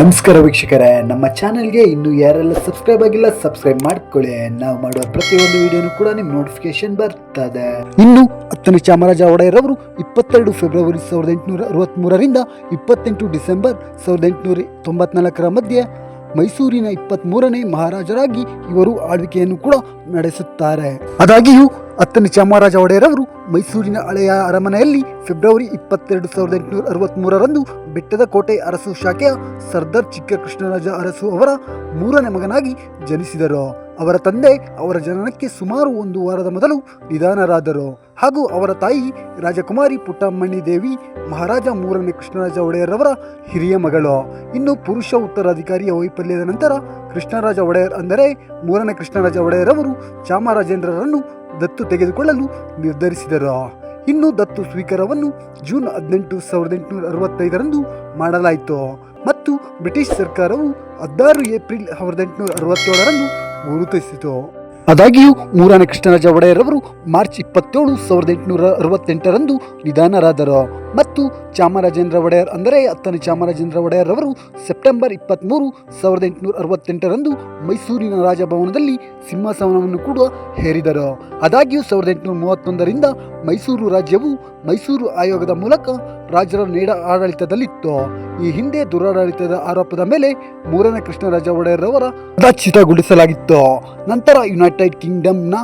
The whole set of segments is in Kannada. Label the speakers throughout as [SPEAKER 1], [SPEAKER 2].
[SPEAKER 1] ನಮಸ್ಕಾರ ವೀಕ್ಷಕರೇ, ನಮ್ಮ ಚಾನಲ್ಗೆ ಇನ್ನು ಯಾರೆಲ್ಲ ಸಬ್ಸ್ಕ್ರೈಬ್ ಆಗಿಲ್ಲ ಸಬ್ಸ್ಕ್ರೈಬ್ ಮಾಡ್ಕೊಳ್ಳಿ. ನಾವು ಮಾಡುವ ಪ್ರತಿಯೊಂದು ವಿಡಿಯೋನು ಕೂಡ ನಿಮ್ಮ ನೋಟಿಫಿಕೇಶನ್ ಬರ್ತದೆ. ಇನ್ನು ಹತ್ತನೇ ಚಾಮರಾಜ ಒಡೆಯರ್ ಅವರು ಇಪ್ಪತ್ತೆರಡು ಫೆಬ್ರವರಿ ಸಾವಿರದ ಎಂಟುನೂರ ಅರವತ್ತ್ಮೂರರಿಂದ ಇಪ್ಪತ್ತೆಂಟು ಡಿಸೆಂಬರ್ ಸಾವಿರದ ಎಂಟುನೂರ ತೊಂಬತ್ನಾಲ್ಕರ ಮಧ್ಯೆ ಮೈಸೂರಿನ ಇಪ್ಪತ್ತ್ಮೂರನೇ ಮಹಾರಾಜರಾಗಿ ಇವರು ಆಳ್ವಿಕೆಯನ್ನು ಕೂಡ ನಡೆಸುತ್ತಾರೆ. ಆದಾಗಿಯೂ ಹತ್ತನೇ ಚಾಮರಾಜ ಒಡೆಯರವರು ಮೈಸೂರಿನ ಹಳೆಯ ಅರಮನೆಯಲ್ಲಿ ಫೆಬ್ರವರಿ ಇಪ್ಪತ್ತೆರಡು ಸಾವಿರದ ಎಂಟುನೂರ ಅರವತ್ತ್ಮೂರರಂದು ಬೆಟ್ಟದ ಕೋಟೆ ಅರಸು ಶಾಖೆಯ ಸರ್ದಾರ್ ಚಿಕ್ಕ ಕೃಷ್ಣರಾಜ ಅರಸು ಅವರ ಮೂರನೇ ಮಗನಾಗಿ ಜನಿಸಿದರು. ಅವರ ತಂದೆ ಅವರ ಜನನಕ್ಕೆ ಸುಮಾರು ಒಂದು ವಾರದ ಮೊದಲು ನಿಧಾನರಾದರು. ಹಾಗೂ ಅವರ ತಾಯಿ ರಾಜಕುಮಾರಿ ಪುಟ್ಟಮ್ಮಣಿ ದೇವಿ, ಮಹಾರಾಜ ಮೂರನೇ ಕೃಷ್ಣರಾಜ ಒಡೆಯರವರ ಹಿರಿಯ ಮಗಳು. ಇನ್ನು ಪುರುಷ ಉತ್ತರಾಧಿಕಾರಿಯ ವೈಫಲ್ಯದ ನಂತರ ಕೃಷ್ಣರಾಜ ಒಡೆಯರ್ ಅಂದರೆ ಮೂರನೇ ಕೃಷ್ಣರಾಜ ಒಡೆಯರವರು ಚಾಮರಾಜೇಂದ್ರರನ್ನು ದತ್ತು ತೆಗೆದುಕೊಳ್ಳಲು ನಿರ್ಧರಿಸಿದರು. ಇನ್ನು ದತ್ತು ಸ್ವೀಕಾರವನ್ನು ಜೂನ್ ಹದಿನೆಂಟು ಸಾವಿರದ ಎಂಟುನೂರ ಅರವತ್ತೈದರಂದು ಮಾಡಲಾಯಿತು. ಮತ್ತು ಬ್ರಿಟಿಷ್ ಸರ್ಕಾರವು ಹದಿನಾರು ಏಪ್ರಿಲ್ ಸಾವಿರದ ಎಂಟುನೂರ ಅರವತ್ತೇಳರಂದು ಗುರುತಿಸಿತು. ಆದಾಗ್ಯೂ ಮೂರನೇ ಕೃಷ್ಣರಾಜ ಒಡೆಯರವರು ಮಾರ್ಚ್ ಇಪ್ಪತ್ತೇಳು ಸಾವಿರದ ಎಂಟುನೂರ ಅರವತ್ತೆಂಟರಂದು ನಿಧನರಾದರು. ಮತ್ತು ಚಾಮರಾಜೇಂದ್ರ ಒಡೆಯರ್ ಅಂದರೆ ಹತ್ತನೇ ಚಾಮರಾಜೇಂದ್ರ ಒಡೆಯರ್ ಅವರು ಸೆಪ್ಟೆಂಬರ್ ಇಪ್ಪತ್ತ್ಮೂರು ಸಾವಿರದ ಎಂಟುನೂರ ಅರವತ್ತೆಂಟರಂದು ಮೈಸೂರಿನ ರಾಜಭವನದಲ್ಲಿ ಸಿಂಹಾಸನವನ್ನು ಕೂಡ ಹೇರಿದರು. ಆದಾಗ್ಯೂ ಸಾವಿರದ ಎಂಟುನೂರ ಮೂವತ್ತೊಂದರಿಂದ ಮೈಸೂರು ರಾಜ್ಯವು ಮೈಸೂರು ಆಯೋಗದ ಮೂಲಕ ರಾಜರ ನೇಡ ಆಡಳಿತದಲ್ಲಿತ್ತು. ಈ ಹಿಂದೆ ದುರಾಡಳಿತದ ಆರೋಪದ ಮೇಲೆ ಮೂರನೇ ಕೃಷ್ಣರಾಜ ಒಡೆಯರ್ ಅವರ ಪದಚ್ಯುತಗೊಳಿಸಲಾಗಿತ್ತು ನಂತರ ಯುನೈಟೆಡ್ ಕಿಂಗ್ಡಮ್ನ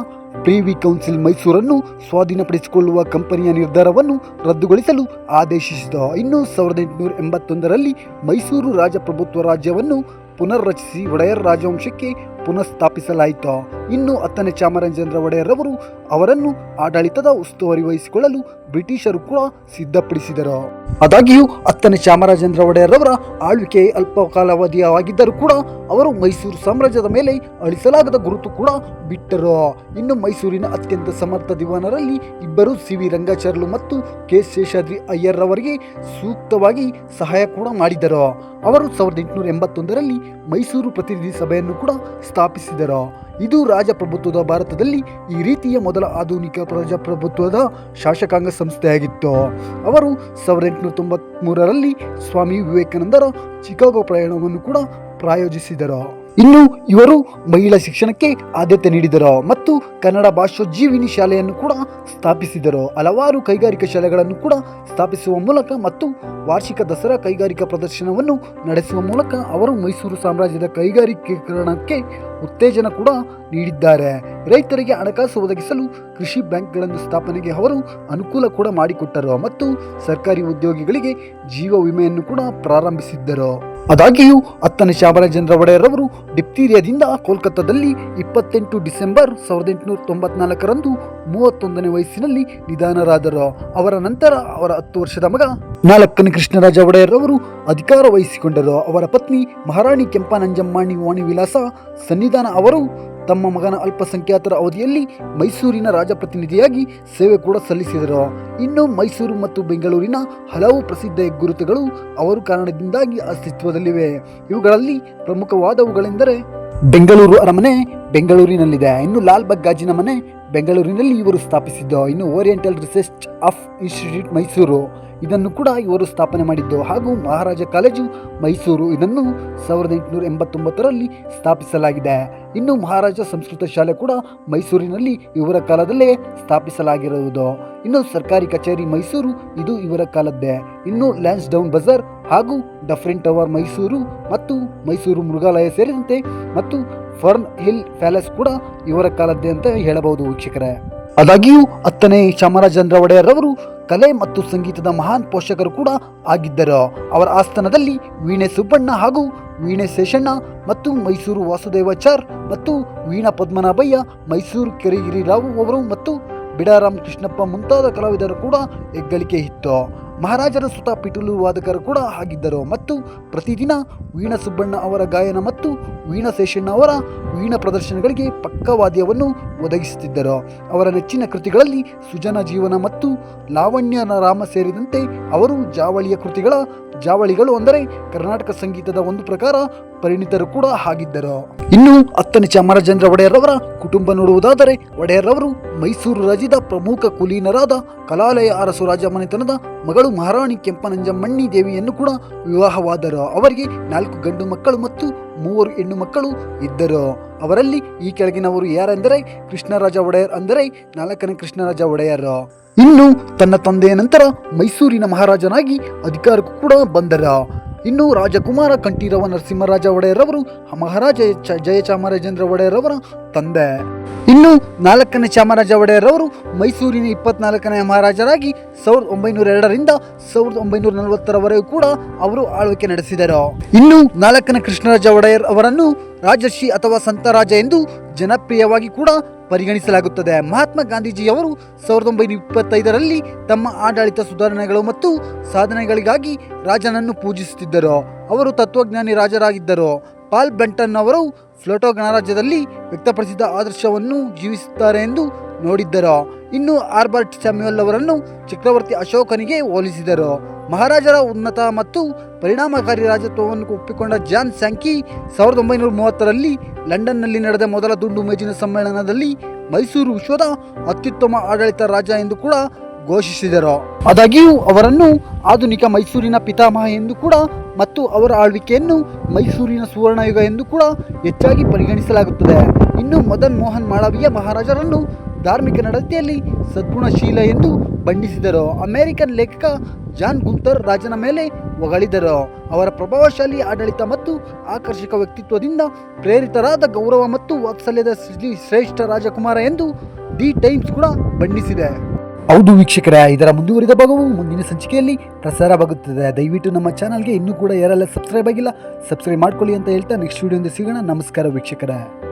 [SPEAKER 1] ಪ್ರಿವಿ ಕೌನ್ಸಿಲ್ ಮೈಸೂರನ್ನು ಸ್ವಾಧೀನಪಡಿಸಿಕೊಳ್ಳುವ ಕಂಪನಿಯ ನಿರ್ಧಾರವನ್ನು ರದ್ದುಗೊಳಿಸಲು ಆದೇಶಿಸಿದ ಇನ್ನು ಸಾವಿರದ ಎಂಟುನೂರ ಎಂಬತ್ತೊಂದರಲ್ಲಿ ಮೈಸೂರು ರಾಜಪ್ರಭುತ್ವ ರಾಜ್ಯವನ್ನು ಪುನರ್ರಚಿಸಿ ಒಡೆಯರ್ ರಾಜವಂಶಕ್ಕೆ ಪುನಃಸ್ಥಾಪಿಸಲಾಯಿತು. ಇನ್ನು ಹತ್ತನೇ ಚಾಮರಾಜೇಂದ್ರ ಒಡೆಯರ್ ಅವರು ಅವರನ್ನು ಆಡಳಿತದ ಉಸ್ತುವಾರಿ ವಹಿಸಿಕೊಳ್ಳಲು ಬ್ರಿಟಿಷರು ಕೂಡ ಸಿದ್ಧಪಡಿಸಿದರು. ಆದಾಗ್ಯೂ, ಹತ್ತನೇ ಚಾಮರಾಜೇಂದ್ರ ಒಡೆಯರ್ ಅವರ ಆಳ್ವಿಕೆ ಅಲ್ಪ ಕಾಲಾವಧಿಯಾಗಿದ್ದರೂ ಕೂಡ ಅವರು ಮೈಸೂರು ಸಾಮ್ರಾಜ್ಯದ ಮೇಲೆ ಅಳಿಸಲಾಗದ ಗುರುತು ಕೂಡ ಬಿಟ್ಟರು. ಇನ್ನು ಮೈಸೂರಿನ ಅತ್ಯಂತ ಸಮರ್ಥ ದಿವಾನರಲ್ಲಿ ಇಬ್ಬರು ಸಿ ವಿ ಮತ್ತು ಕೆ ಶೇಷಾದ್ರಿ ಅಯ್ಯರ್ ಅವರಿಗೆ ಸೂಕ್ತವಾಗಿ ಸಹಾಯ ಕೂಡ ಮಾಡಿದರು. ಅವರು ಸಾವಿರದ ಎಂಟುನೂರ ಎಂಬತ್ತೊಂದರಲ್ಲಿ ಮೈಸೂರು ಪ್ರತಿನಿಧಿ ಸಭೆಯನ್ನು ಕೂಡ ಸ್ಥಾಪಿಸಿದರು? ಇದು ರಾಜಪ್ರಭುತ್ವದ ಭಾರತದಲ್ಲಿ ಈ ರೀತಿಯ ಮೊದಲ ಆಧುನಿಕ ಪ್ರಜಾಪ್ರಭುತ್ವದ ಶಾಸಕಾಂಗ ಸಂಸ್ಥೆಯಾಗಿತ್ತು. ಅವರು ಸಾವಿರದ ಎಂಟುನೂರ ತೊಂಬತ್ಮೂರರಲ್ಲಿ ಸ್ವಾಮಿ ವಿವೇಕಾನಂದರ ಚಿಕಾಗೋ ಪ್ರಯಾಣವನ್ನು ಕೂಡ ಪ್ರಾಯೋಜಿಸಿದರು. ಇನ್ನು ಇವರು ಮಹಿಳಾ ಶಿಕ್ಷಣಕ್ಕೆ ಆದ್ಯತೆ ನೀಡಿದರು ಮತ್ತು ಕನ್ನಡ ಭಾಷೋಜ್ಜೀವಿನಿ ಶಾಲೆಯನ್ನು ಕೂಡ ಸ್ಥಾಪಿಸಿದರು. ಹಲವಾರು ಕೈಗಾರಿಕಾ ಶಾಲೆಗಳನ್ನು ಕೂಡ ಸ್ಥಾಪಿಸುವ ಮೂಲಕ ಮತ್ತು ವಾರ್ಷಿಕ ದಸರಾ ಕೈಗಾರಿಕಾ ಪ್ರದರ್ಶನವನ್ನು ನಡೆಸುವ ಮೂಲಕ ಅವರು ಮೈಸೂರು ಸಾಮ್ರಾಜ್ಯದ ಕೈಗಾರಿಕೀಕರಣಕ್ಕೆ ಉತ್ತೇಜನ ಕೂಡ ನೀಡಿದ್ದಾರೆ. ರೈತರಿಗೆ ಹಣಕಾಸು ಒದಗಿಸಲು ಕೃಷಿ ಬ್ಯಾಂಕ್ಗಳನ್ನು ಸ್ಥಾಪನೆಗೆ ಅವರು ಅನುಕೂಲ ಕೂಡ ಮಾಡಿಕೊಟ್ಟರು ಮತ್ತು ಸರ್ಕಾರಿ ಉದ್ಯೋಗಿಗಳಿಗೆ ಜೀವ ವಿಮೆಯನ್ನು ಕೂಡ ಪ್ರಾರಂಭಿಸಿದ್ದರು. ಅದಾಗಿಯೂ ಹತ್ತನೇ ಚಾಮರಾಜೇಂದ್ರ ಒಡೆಯರ್ ಅವರು ಡಿಪ್ತೀರಿಯಾದಿಂದ ಕೋಲ್ಕತ್ತಾದಲ್ಲಿ ಇಪ್ಪತ್ತೆಂಟು ಡಿಸೆಂಬರ್ ಸಾವಿರದ ಎಂಟುನೂರ ತೊಂಬತ್ನಾಲ್ಕರಂದು ಮೂವತ್ತೊಂದನೇ ವಯಸ್ಸಿನಲ್ಲಿ ನಿಧನರಾದರು. ಅವರ ನಂತರ ಅವರ ಹತ್ತು ವರ್ಷದ ಮಗ ನಾಲ್ಕನೇ ಕೃಷ್ಣರಾಜ ಒಡೆಯರ್ ಅವರು ಅಧಿಕಾರ ವಹಿಸಿಕೊಂಡರು. ಅವರ ಪತ್ನಿ ಮಹಾರಾಣಿ ಕೆಂಪನಂಜಮ್ಮಾಣಿ ವಾಣಿ ವಿಲಾಸ ಸನ್ನಿಧಾನ ಅವರು ತಮ್ಮ ಮಗನ ಅಲ್ಪಸಂಖ್ಯಾತರ ಅವಧಿಯಲ್ಲಿ ಮೈಸೂರಿನ ರಾಜಪ್ರತಿನಿಧಿಯಾಗಿ ಸೇವೆ ಕೂಡ ಸಲ್ಲಿಸಿದರು. ಇನ್ನು ಮೈಸೂರು ಮತ್ತು ಬೆಂಗಳೂರಿನ ಹಲವು ಪ್ರಸಿದ್ಧ ಹೆಗ್ಗುರುತುಗಳು ಅವರು ಕಾರಣದಿಂದಾಗಿ ಅಸ್ತಿತ್ವದಲ್ಲಿವೆ. ಇವುಗಳಲ್ಲಿ ಪ್ರಮುಖವಾದವುಗಳೆಂದರೆ ಬೆಂಗಳೂರು ಅರಮನೆ ಬೆಂಗಳೂರಿನಲ್ಲಿದೆ. ಇನ್ನು ಲಾಲ್ಬಾಗ್ ಗಾಜಿನ ಮನೆ ಬೆಂಗಳೂರಿನಲ್ಲಿ ಇವರು ಸ್ಥಾಪಿಸಿದ್ದು. ಇನ್ನು oriental research of institute Mysuru. ಇದನ್ನು ಕೂಡ ಇವರು ಸ್ಥಾಪನೆ ಮಾಡಿದ್ದು. ಹಾಗೂ ಮಹಾರಾಜ ಕಾಲೇಜು ಮೈಸೂರು ಇದನ್ನು ಸಾವಿರದ ಎಂಟುನೂರ ಎಂಬತ್ತೊಂಬತ್ತರಲ್ಲಿ ಸ್ಥಾಪಿಸಲಾಗಿದೆ. ಇನ್ನು ಮಹಾರಾಜ ಸಂಸ್ಕೃತ ಶಾಲೆ ಕೂಡ ಮೈಸೂರಿನಲ್ಲಿ ಇವರ ಕಾಲದಲ್ಲೇ ಸ್ಥಾಪಿಸಲಾಗಿರುವುದು. ಇನ್ನು ಸರ್ಕಾರಿ ಕಚೇರಿ ಮೈಸೂರು, ಇದು ಇವರ ಕಾಲದ್ದೇ. ಇನ್ನು ಲ್ಯಾನ್ಸ್ ಡೌನ್ ಬಜಾರ್ ಹಾಗೂ ಡಫ್ರಿನ್ ಟವರ್ ಮೈಸೂರು ಮತ್ತು ಮೈಸೂರು ಮೃಗಾಲಯ ಸೇರಿದಂತೆ ಮತ್ತು ಫರ್ನ್ ಹಿಲ್ ಪ್ಯಾಲೇಸ್ ಕೂಡ ಇವರ ಕಾಲದ್ದೇ ಅಂತ ಹೇಳಬಹುದು ವೀಕ್ಷಕರೇ. ಆದಾಗ್ಯೂ ಹತ್ತನೇ ಚಾಮರಾಜೇಂದ್ರ ಒಡೆಯರ್ ಅವರು ಕಲೆ ಮತ್ತು ಸಂಗೀತದ ಮಹಾನ್ ಪೋಷಕರು ಕೂಡ ಆಗಿದ್ದರು. ಅವರ ಆಸ್ಥಾನದಲ್ಲಿ ವೀಣೆ ಸುಬ್ಬಣ್ಣ ಹಾಗೂ ವೀಣೆ ಶೇಷಣ್ಣ ಮತ್ತು ಮೈಸೂರು ವಾಸುದೇವಾಚಾರ್ ಮತ್ತು ವೀಣಾ ಪದ್ಮನಾಭಯ್ಯ, ಮೈಸೂರು ಕೆರೆಗಿರಿ ರಾವ್ ಅವರು ಮತ್ತು ಬಿಡಾರಾಮ್ ಕೃಷ್ಣಪ್ಪ ಮುಂತಾದ ಕಲಾವಿದರು ಕೂಡ ಹೆಗ್ಗಳಿಕೆ ಇತ್ತು. ಮಹಾರಾಜರ ಸುತ ಪಿಟುಲು ವಾದಕರು ಕೂಡ ಆಗಿದ್ದರು ಮತ್ತು ಪ್ರತಿದಿನ ವೀಣ ಸುಬ್ಬಣ್ಣ ಅವರ ಗಾಯನ ಮತ್ತು ವೀಣ ಶೇಷಣ್ಣ ಅವರ ವೀಣ ಪ್ರದರ್ಶನಗಳಿಗೆ ಪಕ್ಕವಾದ್ಯವನ್ನು ಒದಗಿಸುತ್ತಿದ್ದರು. ಅವರ ನೆಚ್ಚಿನ ಕೃತಿಗಳಲ್ಲಿ ಸುಜನ ಜೀವನ ಮತ್ತು ಲಾವಣ್ಯ ರಾಮ ಸೇರಿದಂತೆ ಅವರು ಜಾವಳಿಯ ಕೃತಿಗಳ ಜಾವಳಿಗಳು ಅಂದರೆ ಕರ್ನಾಟಕ ಸಂಗೀತದ ಒಂದು ಪ್ರಕಾರ ಪರಿಣಿತರು ಕೂಡ ಆಗಿದ್ದರು ಇನ್ನು ಹತ್ತನೇ ಚಾಮರಾಜೇಂದ್ರ ಒಡೆಯರವರ ಕುಟುಂಬ ನೋಡುವುದಾದರೆ ಒಡೆಯರವರು ಮೈಸೂರು ರಾಜ್ಯದ ಪ್ರಮುಖ ಕುಲೀನರಾದ ಕಲಾಲಯ ಅರಸು ರಾಜಮನೆತನದ ಮಗಳು ಮಹಾರಾಣಿ ಕೆಂಪನಂಜಮ್ಮಣ್ಣಿ ದೇವಿಯನ್ನು ಕೂಡ ವಿವಾಹವಾದರು. ಅವರಿಗೆ ನಾಲ್ಕು ಗಂಡು ಮಕ್ಕಳು ಮತ್ತು ಮೂವರು ಹೆಣ್ಣು ಮಕ್ಕಳು ಇದ್ದರು. ಅವರಲ್ಲಿ ಈ ಕೆಳಗಿನವರು ಯಾರೆಂದರೆ ಕೃಷ್ಣರಾಜ ಒಡೆಯರ್ ಅಂದರೆ ನಾಲ್ಕನೇ ಕೃಷ್ಣರಾಜ ಒಡೆಯರ್. ಇನ್ನು ತನ್ನ ತಂದೆಯ ನಂತರ ಮೈಸೂರಿನ ಮಹಾರಾಜನಾಗಿ ಅಧಿಕಾರಕ್ಕೂ ಕೂಡ ಬಂದರ. ಇನ್ನು ರಾಜಕುಮಾರ ಕಂಠೀರವ ನರಸಿಂಹರಾಜ ಒಡೆಯರವರು ಮಹಾರಾಜ ಚ- ಜಯಚಾಮರಾಜೇಂದ್ರ ಒಡೆಯರವರ ತಂದೆ. ಇನ್ನು ನಾಲ್ಕನೇ ಚಾಮರಾಜ ಒಡೆಯರವರು, ಮೈಸೂರಿನ ಇಪ್ಪತ್ನಾಲ್ಕನೇ ಮಹಾರಾಜರಾಗಿ ಸಾವಿರದ ಒಂಬೈನೂರ ಎರಡರಿಂದ ಸಾವಿರದ ಒಂಬೈನೂರ ನಲವತ್ತರವರೆಗೂ ಕೂಡ ಅವರು ಆಳ್ವಿಕೆ ನಡೆಸಿದರು. ಇನ್ನು ನಾಲ್ಕನೇ ಕೃಷ್ಣರಾಜ ಒಡೆಯರ್ ಅವರನ್ನು ರಾಜರ್ಷಿ ಅಥವಾ ಸಂತರಾಜ ಎಂದು ಜನಪ್ರಿಯವಾಗಿ ಕೂಡ ಪರಿಗಣಿಸಲಾಗುತ್ತದೆ. ಮಹಾತ್ಮ ಗಾಂಧೀಜಿಯವರು ಸಾವಿರದ ಒಂಬೈನೂರ ಇಪ್ಪತ್ತೈದರಲ್ಲಿ ತಮ್ಮ ಆಡಳಿತ ಸುಧಾರಣೆಗಳು ಮತ್ತು ಸಾಧನೆಗಳಿಗಾಗಿ ರಾಜನನ್ನು ಪೂಜಿಸುತ್ತಿದ್ದರು. ಅವರು ತತ್ವಜ್ಞಾನಿ ರಾಜರಾಗಿದ್ದರು. ಪಾಲ್ ಬೆಂಟನ್ ಅವರು ಫ್ಲೋಟೋ ಗಣರಾಜ್ಯದಲ್ಲಿ ವ್ಯಕ್ತಪಡಿಸಿದ ಆದರ್ಶವನ್ನು ಜೀವಿಸುತ್ತಾರೆ ಎಂದು ನೋಡಿದ್ದರು. ಇನ್ನು ಆರ್ಬರ್ಟ್ ಸ್ಯಾಮ್ಯುಯಲ್ ಅವರನ್ನು ಚಕ್ರವರ್ತಿ ಅಶೋಕನಿಗೆ ಹೋಲಿಸಿದರು. ಮಹಾರಾಜರ ಉನ್ನತ ಮತ್ತು ಪರಿಣಾಮಕಾರಿ ರಾಜತ್ವವನ್ನು ಒಪ್ಪಿಕೊಂಡ ಜಾನ್ ಸ್ಯಾಂಕಿ ಸಾವಿರದ ಒಂಬೈನೂರ ಮೂವತ್ತರಲ್ಲಿ ಲಂಡನ್ನಲ್ಲಿ ನಡೆದ ಮೊದಲ ದುಂಡು ಮೇಜಿನ ಸಮ್ಮೇಳನದಲ್ಲಿ ಮೈಸೂರು ವಿಶ್ವದ ಅತ್ಯುತ್ತಮ ಆಡಳಿತ ರಾಜ ಎಂದು ಕೂಡ ಘೋಷಿಸಿದರು. ಆದಾಗ್ಯೂ, ಅವರನ್ನು ಆಧುನಿಕ ಮೈಸೂರಿನ ಪಿತಾಮಹ ಎಂದು ಕೂಡ ಮತ್ತು ಅವರ ಆಳ್ವಿಕೆಯನ್ನು ಮೈಸೂರಿನ ಸುವರ್ಣಯುಗ ಎಂದು ಕೂಡ ಹೆಚ್ಚಾಗಿ ಪರಿಗಣಿಸಲಾಗುತ್ತದೆ. ಇನ್ನು ಮದನ್ ಮೋಹನ್ ಮಾಳವೀಯ ಮಹಾರಾಜರನ್ನು ಧಾರ್ಮಿಕ ನಡತೆಯಲ್ಲಿ ಸದ್ಗುಣಶೀಲ ಎಂದು ಬಣ್ಣಿಸಿದರು. ಅಮೆರಿಕನ್ ಲೇಖಕ ಜಾನ್ ಗುಂತರ್ ರಾಜನ ಮೇಲೆ ಹೊಗಳಿದರು. ಅವರ ಪ್ರಭಾವಶಾಲಿ ಆಡಳಿತ ಮತ್ತು ಆಕರ್ಷಕ ವ್ಯಕ್ತಿತ್ವದಿಂದ ಪ್ರೇರಿತರಾದ ಗೌರವ ಮತ್ತು ವಾತ್ಸಲ್ಯದ ಶ್ರೀ- ಶ್ರೇಷ್ಠ ರಾಜಕುಮಾರ ಎಂದು ದಿ ಟೈಮ್ಸ್ ಕೂಡ ಬಣ್ಣಿಸಿದೆ. ಹೌದು ವೀಕ್ಷಕರೇ, ಇದರ ಮುಂದುವರಿದ ಭಾಗವು ಮುಂದಿನ ಸಂಚಿಕೆಯಲ್ಲಿ ಪ್ರಸಾರವಾಗುತ್ತದೆ ದಯವಿಟ್ಟು ನಮ್ಮ ಚಾನಲ್ಗೆ ಇನ್ನೂ ಕೂಡ ಯಾರೆಲ್ಲ ಸಬ್ಸ್ಕ್ರೈಬ್ ಆಗಿಲ್ಲ, ಸಬ್ಸ್ಕ್ರೈಬ್ ಮಾಡ್ಕೊಳ್ಳಿ ಅಂತ ಹೇಳ್ತಾ ನೆಕ್ಸ್ಟ್ ವಿಡಿಯೋದಿಂದ ಸಿಗೋಣ. ನಮಸ್ಕಾರ ವೀಕ್ಷಕರೇ.